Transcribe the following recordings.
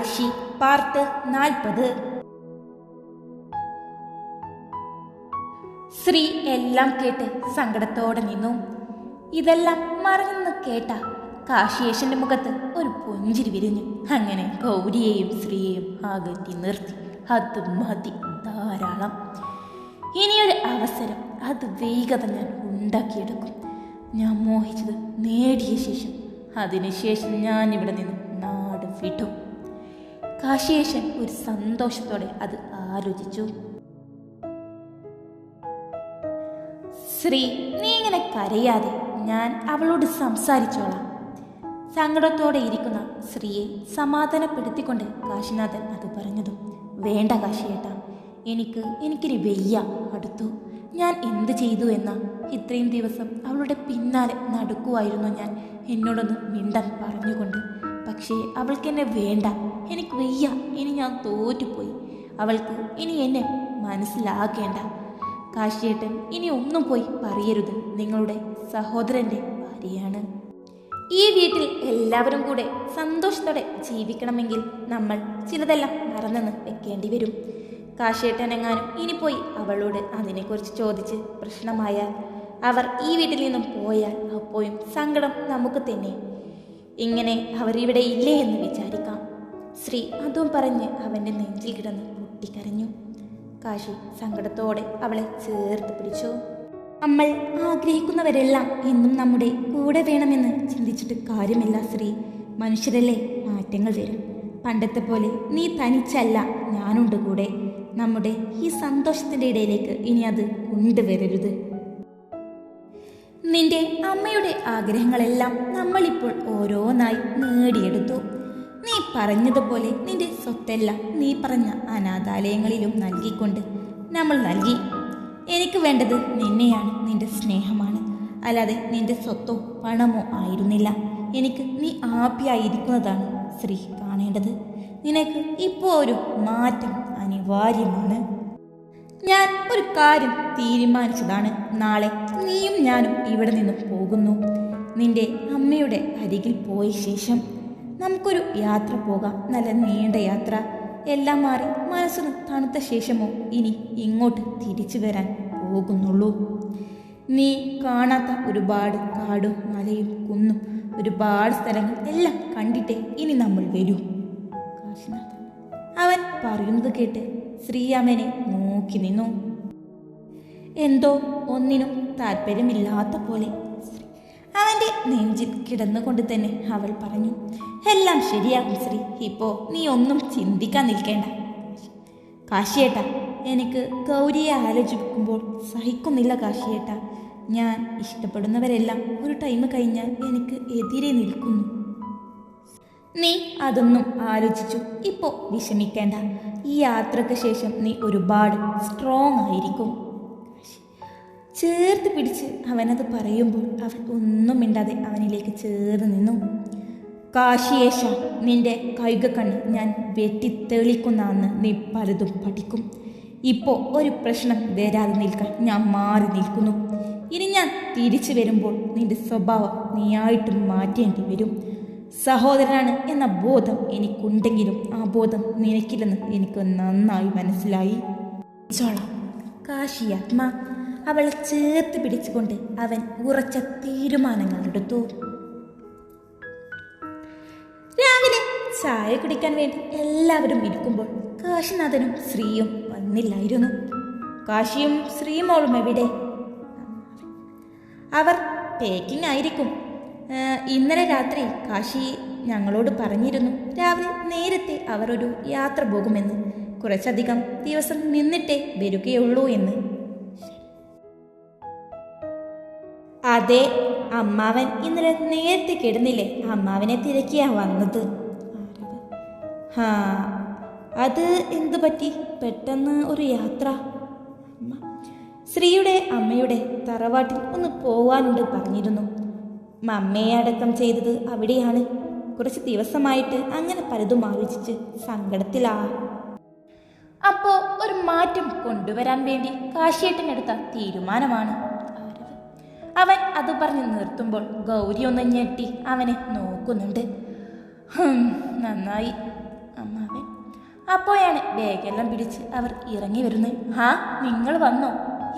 Kashi part നാൽപ്പത്. ശ്രീ എല്ലാം കേട്ട് സങ്കടത്തോടെ നിന്നു. ഇതെല്ലാം മറഞ്ഞെന്ന് കേട്ട കാശിയേശന്റെ മുഖത്ത് ഒരു പുഞ്ചിരി വിരിഞ്ഞു. അങ്ങനെ ഗൗരിയെയും ശ്രീയെയും അകറ്റി നിർത്തി അത് മതി ധാരാളം. ഇനിയൊരു അവസരം. അത് വേഗത ഞാൻ ഉണ്ടാക്കിയെടുക്കും. ഞാൻ മോഹിച്ചത് നേടിയ ശേഷം. അതിനുശേഷം ഞാൻ ഇവിടെ നിന്ന് നാട് വിട്ടു കാശിയേശൻ ഒരു സന്തോഷത്തോടെ അത് ആലോചിച്ചു. ശ്രീ നീ ഇങ്ങനെ കരയാതെ ഞാൻ അവളോട് സംസാരിച്ചോളാം. സങ്കടത്തോടെ ഇരിക്കുന്ന ശ്രീയെ സമാധാനപ്പെടുത്തിക്കൊണ്ട് കാശിനാഥൻ അത് പറഞ്ഞതും വേണ്ട കാശിയേട്ട എനിക്ക് എനിക്കൊരു വെയ്യ അടുത്തു. ഞാൻ എന്ത് ചെയ്തു എന്ന? ഇത്രയും ദിവസം അവളുടെ പിന്നാലെ നടക്കുമായിരുന്നു ഞാൻ. എന്നോടൊന്ന് മിണ്ടാൻ പറഞ്ഞുകൊണ്ട് പക്ഷേ അവൾക്ക് എന്നെ വേണ്ട. എനിക്ക് വയ്യ. ഇനി ഞാൻ തോറ്റുപോയി. അവൾക്ക് ഇനി എന്നെ മനസ്സിലാക്കേണ്ട. കാശിയേട്ടൻ ഇനി ഒന്നും പോയി പറയരുത്. നിങ്ങളുടെ സഹോദരന്റെ ഭാര്യയാണ്. ഈ വീട്ടിൽ എല്ലാവരും കൂടെ സന്തോഷത്തോടെ ജീവിക്കണമെങ്കിൽ നമ്മൾ ചിലതെല്ലാം മറന്നെന്ന് വെക്കേണ്ടി വരും. കാശിയേട്ടൻ എങ്ങാനും ഇനി പോയി അവളോട് അതിനെക്കുറിച്ച് ചോദിച്ച് പ്രശ്നമായാൽ അവർ ഈ വീട്ടിൽ നിന്നും പോയാൽ അപ്പോഴും സങ്കടം നമുക്ക് തന്നെ ഇങ്ങനെ അവർ ഇവിടെ ഇല്ലേ എന്ന് വിചാരിക്കാം. ശ്രീ അതും പറഞ്ഞ് അവന്റെ നെഞ്ചിൽ കിടന്ന് പൊട്ടിക്കരഞ്ഞു. കാശി സങ്കടത്തോടെ അവളെ ചേർത്ത് പിടിച്ചു. നമ്മൾ ആഗ്രഹിക്കുന്നവരെല്ലാം എന്നും നമ്മുടെ കൂടെ വേണമെന്ന് ചിന്തിച്ചിട്ട് കാര്യമില്ല ശ്രീ. മനുഷ്യരല്ലേ മാറ്റങ്ങൾ വരും. പണ്ടത്തെ പോലെ നീ തനിച്ചല്ല ഞാനുണ്ട് കൂടെ. നമ്മുടെ ഈ സന്തോഷത്തിന്റെ ഇടയിലേക്ക് ഇനി അത് കൊണ്ടുവരരുത്. നിന്റെ അമ്മയുടെ ആഗ്രഹങ്ങളെല്ലാം നമ്മളിപ്പോൾ ഓരോന്നായി നേടിയെടുത്തു. നീ പറഞ്ഞതുപോലെ നിന്റെ സ്വത്തെല്ലാം നീ പറഞ്ഞ അനാഥാലയങ്ങളിലും നൽകിക്കൊണ്ട് നമ്മൾ നൽകി. എനിക്ക് വേണ്ടത് നിന്നെയാണ് നിന്റെ സ്നേഹമാണ്. അല്ലാതെ നിന്റെ സ്വത്തോ പണമോ ആയിരുന്നില്ല. എനിക്ക് നീ ആപ്യായിരിക്കുന്നതാണ് സ്ത്രീ കാണേണ്ടത്. നിനക്ക് ഇപ്പോൾ ഒരു മാറ്റം അനിവാര്യമാണ്. ഞാൻ ഒരു കാര്യം തീരുമാനിച്ചതാണ്. നാളെ നീയും ഞാനും ഇവിടെ നിന്ന് പോകുന്നു. നിന്റെ അമ്മയുടെ അരികിൽ പോയ ശേഷം നമുക്കൊരു യാത്ര പോകാം. നല്ല നീണ്ട യാത്ര. എല്ലാം മാറി മനസ്സിന് തണുത്ത ശേഷമോ ഇനി ഇങ്ങോട്ട് തിരിച്ചു വരാൻ പോകുന്നുള്ളൂ. നീ കാണാത്ത ഒരുപാട് കാടും മലയും കുന്നും ഒരുപാട് സ്ഥലങ്ങൾ എല്ലാം കണ്ടിട്ടേ ഇനി നമ്മൾ വരൂ. അവൻ പറയുന്നത് കേട്ട് ശ്രീയാമനെ നോക്കി നിന്നു എന്തോ ഒന്നിനും താല്പര്യമില്ലാത്ത പോലെ. അവന്റെ നെഞ്ചിൽ കിടന്നുകൊണ്ട് തന്നെ അവൾ പറഞ്ഞു എല്ലാം ശരിയാകും ശ്രീ. ഇപ്പോ നീ ഒന്നും ചിന്തിക്കാൻ നിൽക്കേണ്ട. കാശിയേട്ട എനിക്ക് ഗൗരിയെ ആലോചിക്കുമ്പോൾ സഹിക്കുന്നില്ല കാശിയേട്ട. ഞാൻ ഇഷ്ടപ്പെടുന്നവരെല്ലാം ഒരു ടൈം കഴിഞ്ഞാൽ എനിക്ക് എതിരെ നിൽക്കുന്നു. നീ അതൊന്നും ആലോചിച്ചു ഇപ്പോ വിഷമിക്കേണ്ട. ഈ യാത്രയ്ക്ക് ശേഷം നീ ഒരുപാട് സ്ട്രോങ് ആയിരിക്കും. ചേർത്ത് പിടിച്ച് അവനത് പറയുമ്പോൾ അവൻ ഒന്നും മിണ്ടാതെ അവനിലേക്ക് ചേർന്ന് നിന്നു. കാശിയേശ നിന്റെ കൈകക്കണ്ണ് ഞാൻ വെട്ടിത്തെളിക്കുന്ന അന്ന് നീ പലതും പഠിക്കും. ഇപ്പോൾ ഒരു പ്രശ്നം വരാതെ നിൽക്കാൻ ഞാൻ മാറി നിൽക്കുന്നു. ഇനി ഞാൻ തിരിച്ചു വരുമ്പോൾ നിന്റെ സ്വഭാവം നീയായിട്ട് മാറ്റേണ്ടി വരും. സഹോദരനാണ് എന്ന ബോധം എനിക്കുണ്ടെങ്കിലും ആ ബോധം നിനക്കില്ലെന്ന് എനിക്ക് നന്നായി മനസ്സിലായി. ചോളാം. കാശിയാത്മ അവളെ ചേർത്ത് പിടിച്ചുകൊണ്ട് അവൻ ഉറച്ച തീരുമാനങ്ങൾ എടുത്തു. രാവിലെ ചായ കുടിക്കാൻ വേണ്ടി എല്ലാവരും ഇരിക്കുമ്പോൾ കാശിനാഥനും ശ്രീയും വന്നില്ലായിരുന്നു. കാശിയും ശ്രീമോളും എവിടെ? അവർ പേക്കിംഗ് ആയിരിക്കും ഇന്നലെ രാത്രി കാശി ഞങ്ങളോട് പറഞ്ഞിരുന്നു. രാവിലെ നേരത്തെ അവരൊരു യാത്ര പോകുമെന്ന്. കുറച്ചധികം ദിവസം നിന്നിട്ടേ വരികയുള്ളൂ എന്ന്. അതെ അമ്മാവൻ ഇന്നലെ നേരത്തെ കിടന്നില്ലേ? അമ്മാവനെ തിരക്കിയാ വന്നത്. ഹാ അത് എന്തു പറ്റി? പെട്ടെന്ന് ഒരു യാത്ര. ശ്രീയുടെ അമ്മയുടെ തറവാട്ടിൽ ഒന്ന് പോവാനുണ്ട് പറഞ്ഞിരുന്നു. മമ്മയെ അടക്കം ചെയ്തത് അവിടെയാണ്. കുറച്ച് ദിവസമായിട്ട് അങ്ങനെ പലതും ആലോചിച്ച് സങ്കടത്തിലാ. അപ്പോ ഒരു മാറ്റം കൊണ്ടുവരാൻ വേണ്ടി കാശിയേട്ടനെടുത്ത തീരുമാനമാണ്. അവൻ അത് പറഞ്ഞ് നിർത്തുമ്പോൾ ഗൗരി ഒന്ന് ഞെട്ടി അവനെ നോക്കുന്നുണ്ട്. നന്നായി. അമ്മാവൻ അപ്പോഴാണ് ബാഗെല്ലാം പിടിച്ച് അവർ ഇറങ്ങി വരുന്നത്. ഹാ നിങ്ങൾ വന്നോ?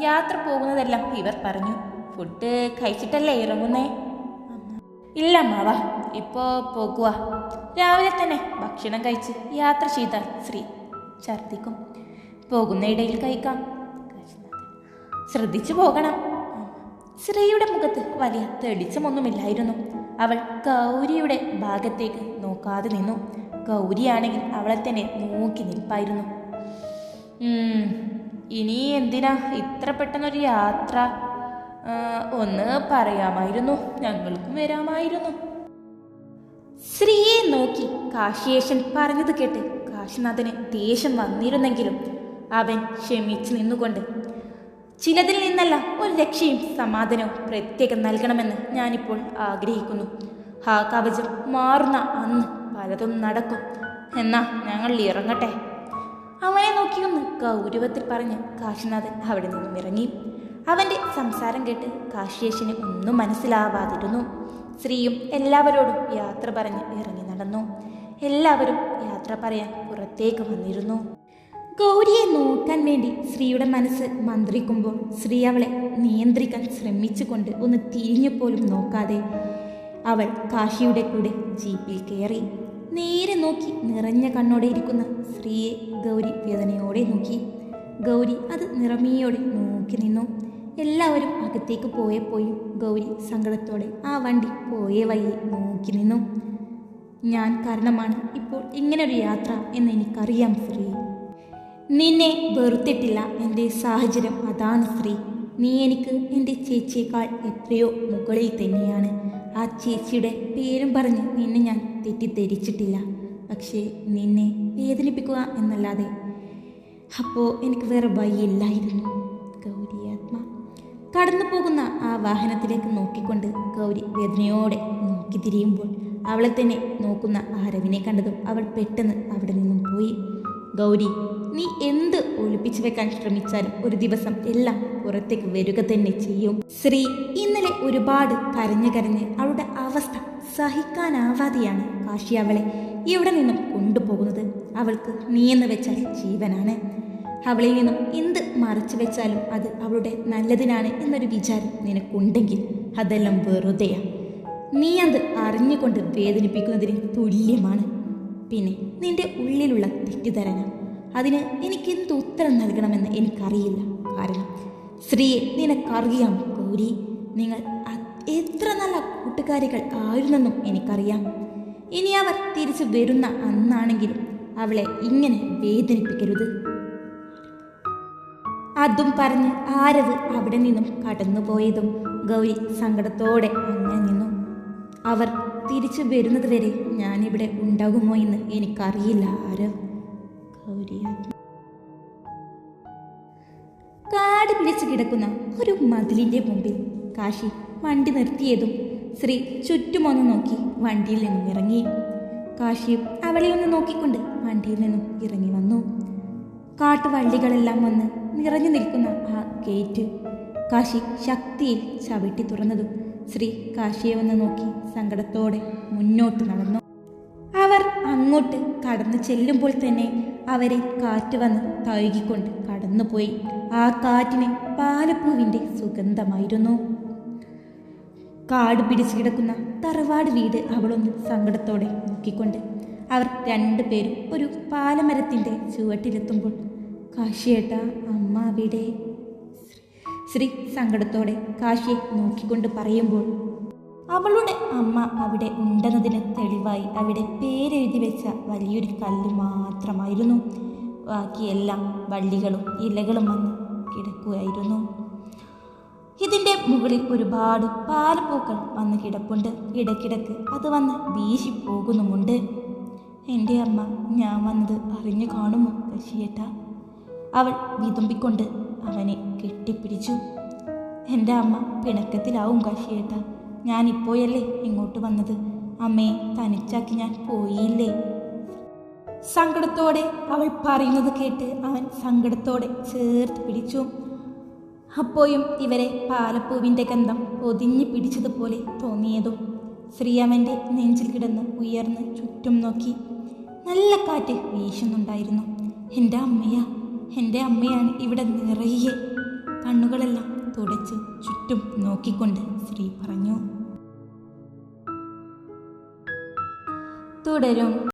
യാത്ര പോകുന്നതെല്ലാം ഇവർ പറഞ്ഞു. ഫുഡ് കഴിച്ചിട്ടല്ലേ ഇറങ്ങുന്നേ? ഇല്ല മാവാ ഇപ്പോ പോകുക രാവിലെ തന്നെ ഭക്ഷണം കഴിച്ച് യാത്ര ചെയ്താൽ ശ്രീ ഛർദിക്കും. പോകുന്ന ഇടയിൽ കഴിക്കാം. ശ്രദ്ധിച്ചു പോകണം. ശ്രീയുടെ മുഖത്ത് വലിയ തെളിച്ചമൊന്നുമില്ലായിരുന്നു. അവൾ ഗൗരിയുടെ ഭാഗത്തേക്ക് നോക്കാതെ നിന്നു. ഗൗരിയാണെങ്കിൽ അവളെ തന്നെ നോക്കി നിൽപ്പായിരുന്നു. ഇനി എന്തിനാ ഇത്ര പെട്ടെന്നൊരു യാത്ര? ഒന്ന് പറയാമായിരുന്നു. ഞങ്ങൾക്കും വരാമായിരുന്നു. ശ്രീയെ നോക്കി കാശിയേശൻ പറഞ്ഞത് കേട്ട് കാശിനാഥന് ദേഷ്യം വന്നിരുന്നെങ്കിലും അവൻ ക്ഷമിച്ചു നിന്നുകൊണ്ട് ചിലതിൽ നിന്നല്ല ഒരു രക്ഷയും സമാധാനവും പ്രത്യേകം നൽകണമെന്ന് ഞാനിപ്പോൾ ആഗ്രഹിക്കുന്നു. ആ കവചം മാറുന്ന അന്ന് പലതും നടക്കും. എന്നാ ഞങ്ങൾ ഇറങ്ങട്ടെ. അവനെ നോക്കിയൊന്ന് ഗൗരവത്തിൽ പറഞ്ഞ് കാശിനാഥൻ അവിടെ നിന്നും ഇറങ്ങി അവന്റെ സംസാരം കേട്ട് കാശ്യേഷിന് ഒന്നും മനസ്സിലാവാതിരുന്നു. സ്ത്രീയും എല്ലാവരോടും യാത്ര പറഞ്ഞ് ഇറങ്ങി നടന്നു. എല്ലാവരും യാത്ര പറയാൻ പുറത്തേക്ക് വന്നിരുന്നു. ഗൗരിയെ നോക്കാൻ വേണ്ടി ശ്രീയുടെ മനസ്സ് മന്ത്രിക്കുമ്പോൾ ശ്രീ അവളെ നിയന്ത്രിക്കാൻ ശ്രമിച്ചുകൊണ്ട് ഒന്ന് തിരിഞ്ഞുപോലും നോക്കാതെ അവൾ കാശിയുടെ കൂടെ ജീപ്പിൽ കയറി. നേരെ നോക്കി നിറഞ്ഞ കണ്ണോടെ ഇരിക്കുന്ന സ്ത്രീയെ ഗൗരി വേദനയോടെ നോക്കി. ഗൗരി അത് നിറമിയോടെ നോക്കി നിന്നു. എല്ലാവരും അകത്തേക്ക് പോയപ്പോയും ഗൗരി സങ്കടത്തോടെ ആ വണ്ടി പോയ വഴി നോക്കി നിന്നു. ഞാൻ കാരണമാണ് ഇപ്പോൾ ഇങ്ങനൊരു യാത്ര എന്ന് എനിക്കറിയാം ശ്രീ. നിന്നെ വെറുത്തിട്ടില്ല എന്റെ സാഹചര്യം അതാണ് സ്ത്രീ നീ എനിക്ക് എന്റെ ചേച്ചിയേക്കാൾ എത്രയോ മുകളിൽ തന്നെയാണ്. ആ ചേച്ചിയുടെ പേരും പറഞ്ഞ് നിന്നെ ഞാൻ തെറ്റിദ്ധരിച്ചിട്ടില്ല. പക്ഷേ നിന്നെ വേദനിപ്പിക്കുക എന്നല്ലാതെ. അപ്പോൾ എനിക്ക് വേറെ വഴിയില്ലായിരുന്നു. കടന്നു പോകുന്ന ആ വാഹനത്തിലേക്ക് നോക്കിക്കൊണ്ട് ഗൗരി വേദനയോടെ നോക്കി തിരിയുമ്പോൾ അവളെ തന്നെ നോക്കുന്ന ആ രവിനെ കണ്ടതും അവൾ പെട്ടെന്ന് അവിടെ നിന്നും പോയി. ഗൗരി നീ എന്ത് ഒളിപ്പിച്ചു വെക്കാൻ ശ്രമിച്ചാലും ഒരു ദിവസം എല്ലാം പുറത്തേക്ക് വരിക തന്നെ ചെയ്യും. ശ്രീ ഇന്നലെ ഒരുപാട് കരഞ്ഞു കരഞ്ഞ് അവളുടെ അവസ്ഥ സഹിക്കാനാവാതെയാണ് കാശി അവളെ ഇവിടെ നിന്നും കൊണ്ടുപോകുന്നത്? അവൾക്ക് നീ എന്ന് വെച്ചാൽ ജീവനാണ്. അവളിൽ നിന്നും എന്ത് മറച്ചു വെച്ചാലും അത് അവളുടെ നല്ലതിനാണ് എന്നൊരു വിചാരം നിനക്കുണ്ടെങ്കിൽ അതെല്ലാം വെറുതെയാണ് നീ അത് അറിഞ്ഞുകൊണ്ട് വേദനിപ്പിക്കുന്നതിന് തുല്യമാണ്. പിന്നെ നിന്റെ ഉള്ളിലുള്ള തെറ്റിദ്ധാരണ അതിന് എനിക്ക് എന്ത് ഉത്തരം നൽകണമെന്ന് എനിക്കറിയില്ല. കാരണം സ്ത്രീയെ നിനക്കറിയാം ഗൗരി നിങ്ങൾ എത്ര നല്ല കൂട്ടുകാരികൾ ആയിരുന്നെന്നും എനിക്കറിയാം. ഇനി അവർ തിരിച്ചു വരുന്ന അന്നാണെങ്കിലും അവളെ ഇങ്ങനെ വേദനിപ്പിക്കരുത്. അതും പറഞ്ഞ് ആരവ് അവിടെ നിന്നും കടന്നുപോയതും ഗൗരി സങ്കടത്തോടെ അങ്ങനെ നിന്നു. അവർ തിരിച്ചു വരുന്നത് വരെ ഞാനിവിടെ ഉണ്ടാകുമോ എന്ന് എനിക്കറിയില്ല. ആരവ് ഗൗരി. കാട് പിടിച്ച് കിടക്കുന്ന ഒരു മതിലിന്റെ മുമ്പിൽ കാശി വണ്ടി നിർത്തിയതും ശ്രീ ചുറ്റുമൊന്ന് നോക്കി വണ്ടിയിൽ നിന്നും ഇറങ്ങി. കാശിയും അവളെ ഒന്ന് നോക്കിക്കൊണ്ട് വണ്ടിയിൽ നിന്നും ഇറങ്ങി വന്നു. കാട്ടുവള്ളികളെല്ലാം വന്ന് നിറഞ്ഞു നിൽക്കുന്ന ആ ഗേറ്റ്. കാശി ശക്തിയിൽ ചവിട്ടി തുറന്നതും ശ്രീ കാശിയെ ഒന്ന് നോക്കി സങ്കടത്തോടെ മുന്നോട്ട് നടന്നു. അവർ അങ്ങോട്ട് കടന്നു ചെല്ലുമ്പോൾ തന്നെ അവരെ കാറ്റ് വന്ന് തഴുകിക്കൊണ്ട് കടന്നുപോയി. ആ കാറ്റിന് പാലപ്പൂവിന്റെ സുഗന്ധമായിരുന്നു. കാട് പിടിച്ചു കിടക്കുന്ന തറവാട് വീട് അവളൊന്ന് സങ്കടത്തോടെ നോക്കിക്കൊണ്ട് അവർ രണ്ടുപേരും ഒരു പാലമരത്തിന്റെ ചുവട്ടിലെത്തുമ്പോൾ കാശിയേട്ട അമ്മ അവിടെ. ശ്രീ സങ്കടത്തോടെ കാശിയെ നോക്കിക്കൊണ്ട് പറയുമ്പോൾ അവളുടെ അമ്മ അവിടെ ഉണ്ടെന്നതിന് തെളിവായി അവിടെ പേരെഴുതി വെച്ച വലിയൊരു കല്ല് മാത്രമായിരുന്നു. ബാക്കിയെല്ലാം വള്ളികളും ഇലകളും വന്ന് കിടക്കുകയായിരുന്നു. ഇതിന്റെ മുകളിൽ ഒരുപാട് പാലപ്പൂക്കൾ വന്ന് കിടപ്പുണ്ട്. ഇടക്കിടക്ക് അത് വന്ന് വീശി പോകുന്നുമുണ്ട് എന്റെ അമ്മ ഞാൻ വന്നത് അറിഞ്ഞു കാണുമോ കശിയേട്ട? അവൾ വിതുമ്പിക്കൊണ്ട് അവനെ കെട്ടിപ്പിടിച്ചു. എന്റെ അമ്മ പിണക്കത്തിലാവും കാശിയേട്ട. ഞാൻ ഇപ്പോഴല്ലേ ഇങ്ങോട്ട് വന്നത്. അമ്മയെ തനിച്ചാക്കി ഞാൻ പോയില്ലേ? സങ്കടത്തോടെ അവൾ പറയുന്നത് കേട്ട് അവൻ സങ്കടത്തോടെ ചേർത്ത് പിടിച്ചു. അപ്പോഴും ഇവരെ പാലപ്പൂവിന്റെ ഗന്ധം പൊതിഞ്ഞു പിടിച്ചതുപോലെ തോന്നിയതും ശ്രീ അവന്റെ നെഞ്ചിൽ കിടന്ന് ഉയർന്ന് ചുറ്റും നോക്കി. നല്ല കാറ്റ് വീശുന്നുണ്ടായിരുന്നു. എന്റെ അമ്മയാ എന്റെ അമ്മയാണ് ഇവിടെ നിറയെ കണ്ണുകളെല്ലാം തുടച്ച് ചുറ്റും നോക്കിക്കൊണ്ട് ശ്രീ പറഞ്ഞു. തുടരും.